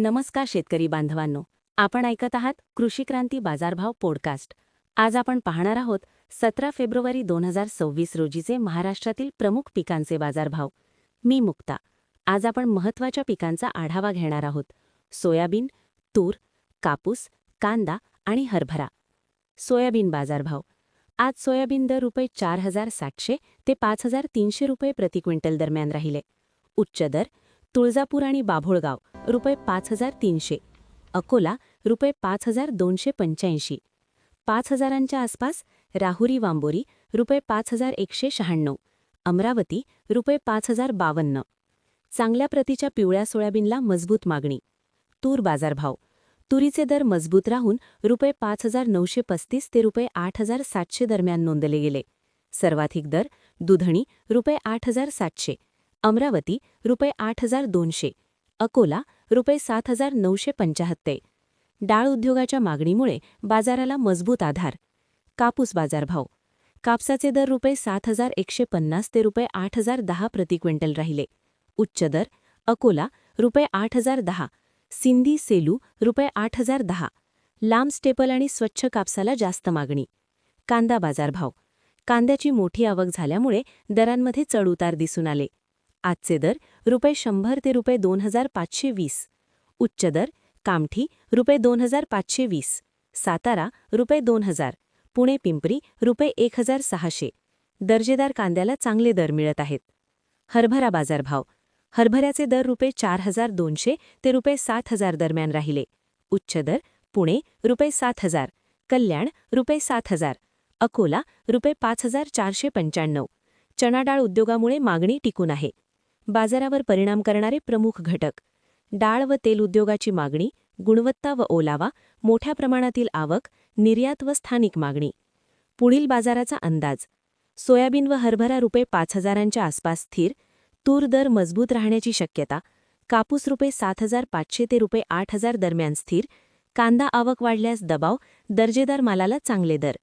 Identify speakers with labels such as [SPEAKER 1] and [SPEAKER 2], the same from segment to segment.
[SPEAKER 1] नमस्कार शेतकरी बांधवांनो. आपण ऐकत आहात कृषी क्रांती बाजारभाव पॉडकास्ट आज आपण पाहणार आहोत सतरा फेब्रुवारी दोन हजार सव्वीस रोजीचे महाराष्ट्रातील प्रमुख पिकांचे बाजारभाव. मी मुक्ता. आज आपण महत्त्वाच्या पिकांचा आढावा घेणार आहोत. सोयाबीन तूर कापूस कांदा आणि हरभरा. सोयाबीन बाजारभाव. आज सोयाबीन दर रुपये चार हजार सातशे ते पाच हजार तीनशे रुपये प्रति क्विंटल दरम्यान राहिले. उच्च दर तुळजापूर आणि बाभोळगाव रुपये पाच हजार तीनशे. अकोला रुपये पाच हजार दोनशे पंच्याऐंशी. पाच हजारांच्या आसपास राहुरी वांबोरी रुपये पाच हजार एकशे शहाण्णव. अमरावती रुपये पाच हजार बावन्न. चांगल्या प्रतीच्या पिवळ्या सोयाबीनला मजबूत मागणी. तूर बाजारभाव. तुरीचे दर मजबूत राहून रुपये पाच हजार नऊशे पस्तीस ते रुपये आठ हजार सातशे दरम्यान नोंदले गेले. सर्वाधिक दर दुधणी रुपये आठ हजार सातशे. अमरावती रुपये आठ हजार दोनशे अकोला रुपये सात हजार नऊशे पंचाहत्तर. डाळ उद्योगाच्या मागणीमुळे बाजाराला मजबूत आधार. कापूस बाजारभाव. कापसाचे दर रुपये सात हजार एकशे पन्नास ते रुपये आठ हजार दहा प्रति क्विंटल राहिले. उच्च दर अकोला रुपये आठ हजार दहा सिंधी सेलू रुपये आठ हजार दहा. लांब स्टेपल आणि स्वच्छ कापसाला जास्त मागणी. कांदा बाजारभाव. कांद्याची मोठी आवक झाल्यामुळे दरांमध्ये चढउतार दिसून आले. आजचे दर रुपये शंभर ते रुपये दोन हजार पाचशे वीस. उच्च दर कामठी रुपये दोन हजार पाचशे वीस. सातारा रुपये दोन हजार. पुणे पिंपरी रुपये एक हजार सहाशे. दर्जेदार कांद्याला चांगले दर मिळत आहेत. हरभरा बाजारभाव. हरभऱ्याचे दर रुपये चार हजार दोनशे ते रुपये सात हजार दरम्यान राहिले. उच्च दर पुणे रुपये सात हजार. कल्याण रुपये सात हजार. अकोला रुपये पाच हजार चारशे पंच्याण्णव. चणाडाळ उद्योगामुळे मागणी टिकून आहे. बाजारावर परिणाम करणारे प्रमुख घटक. डाळ व तेल उद्योगाची मागणी गुणवत्ता व ओलावा मोठ्या प्रमाणातील आवक निर्यात व स्थानिक मागणी. पुढील बाजाराचा अंदाज. सोयाबीन व हरभरा रुपये पाच हजारांच्या आसपास स्थिर तूर दर मजबूत राहण्याची शक्यता कापूस रुपये सात हजार पाचशे ते रुपये आठ हजार दरम्यान स्थिर कांदा आवक वाढल्यास दबाव दर्जेदार मालाला चांगले दर.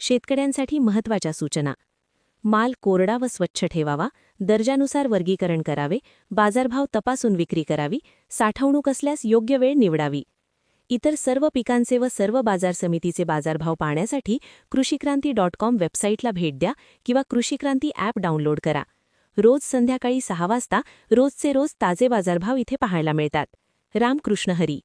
[SPEAKER 1] शेतकऱ्यांसाठी महत्त्वाच्या सूचना. माल कोरडा व स्वच्छ ठेवावा दर्जानुसार वर्गीकरण करावे बाजारभाव तपासून विक्री करावी साठवणूक असल्यास योग्य वेळ निवडावी. इतर सर्व पिकांचे व सर्व बाजार समितीचे बाजारभाव पाहण्यासाठी कृषिक्रांती डॉट कॉम वेबसाईटला भेट द्या किंवा कृषिक्रांती ॲप डाउनलोड करा. रोज संध्याकाळी सहा वाजता रोजचे रोज ताजे बाजारभाव इथे पाहायला मिळतात. रामकृष्ण हरी.